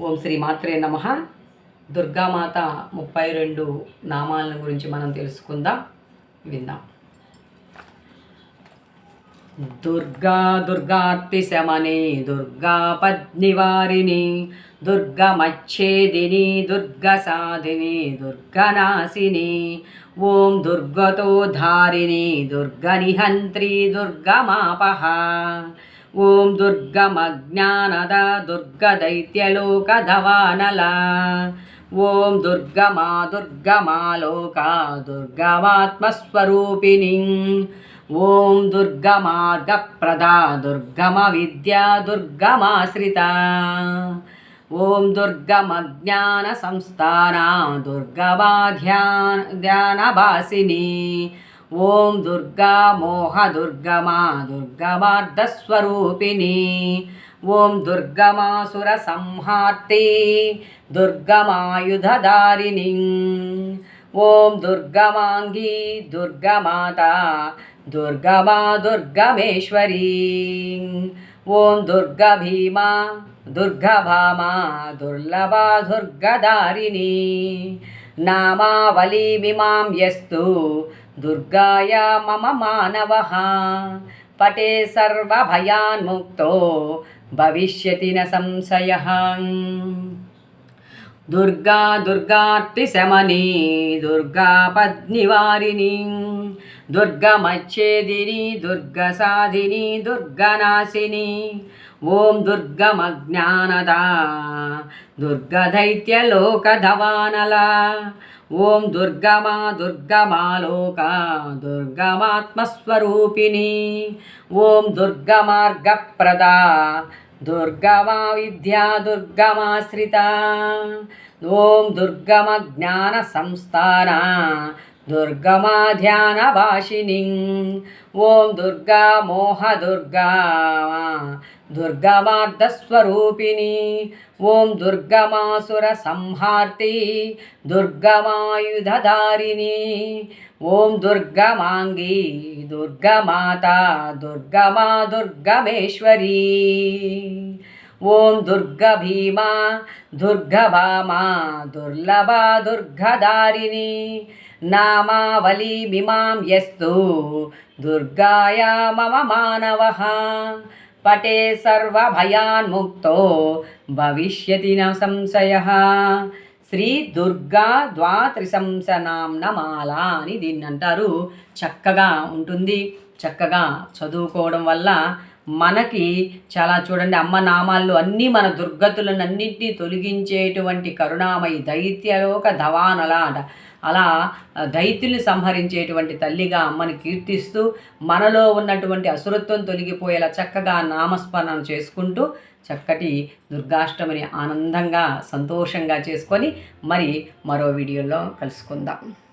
ఓం శ్రీ మాత్రే నమ. దుర్గామాత ముప్పై రెండు నామాలను గురించి మనం తెలుసుకుందాం. విందాం. దుర్గా దుర్గార్తి శమనే దుర్గా పద్నివారిణి దుర్గమచ్ఛేదిని దుర్గసాధిని దుర్గనాశిని ఓం దుర్గతో ధారిణి దుర్గనిహంత్రి దుర్గమాపహ ఓం దుర్గమజ్ఞానద దుర్గదైత్యలోకధవానల. ఓం దుర్గమా దుర్గమాలోక దుర్గమాత్మస్వరూపిణి ఓం దుర్గమార్గప్రదా దుర్గమ విద్యా దుర్గమాశ్రిత. ఓం దుర్గమజ్ఞాన సంస్థాన దుర్గమాధ్యాన ధ్యానభాసిని. ఓం దుర్గా మోహ దుర్గమా దుర్గమార్ధస్వరూపిణి ఓం దుర్గమాసుర సంహార్తి దుర్గమాయుధారిణి ఓం దుర్గమాంగీ దుర్గమాత దుర్గమా దుర్గమేశ్వరీ ఓం దుర్గభీమా దుర్గభామా దుర్లభా దుర్గదారిణి నామావళీమిమాం యస్తు దుర్గాయ మమ మానవ పటే సర్వభయాన్ముక్తో భవిష్యతి న సంశయ దుర్గా దుర్గార్తిశమని దుర్గా దుర్గమచ్చేదిని దుర్గసాధిని దుర్గనాశిని. ఓం దుర్గమజ్ఞానద దుర్గదైత్యలోకధవానల. ఓం దుర్గమా దుర్గమాలోక దుర్గమాత్మస్వరూపిణి. ఓం దుర్గమార్గప్రదా దుర్గమా విద్యా దుర్గమాశ్రిత. ఓం దుర్గమ జ్ఞాన సంస్థానా దుర్గమా ధ్యాన భాషిని ఓం దుర్గా మోహ దుర్గా దుర్గమార్ధస్వరూపిణి ఓం దుర్గమాసుర సంహార్తి దుర్గమాయుధారిణి ఓం దుర్గమాంగి దుర్గమాత దుర్గమా దుర్గమేశ్వరీ ఓం దుర్గ భీమా దుర్గభామా దుర్లభా దుర్గధారిణి నామావళీమిమాం యస్తు. దుర్గాయ మమ మానవ. పటే సర్వభయాన్ముక్తో భవిష్యతి న సంశయ. శ్రీ దుర్గా ద్వాత్రిశంసనాంనమాల అని దీన్ని అంటారు చక్కగా ఉంటుంది. చక్కగా చదువుకోవడం వల్ల మనకి చాలా చూడండి అమ్మ నామాల్లో అన్నీ మన దుర్గతులను అన్నింటినీ తొలగించేటువంటి కరుణామయి దైత్యలోక ధవానల అంట. అలా దైత్యుల్ని సంహరించేటువంటి తల్లిగా అమ్మని కీర్తిస్తూ మనలో ఉన్నటువంటి అసురత్వం తొలగిపోయేలా చక్కగా నామస్మరణ చేసుకుంటూ చక్కటి దుర్గాష్టమిని ఆనందంగా సంతోషంగా చేసుకొని మరి మరో వీడియోలో కలుసుకుందాం.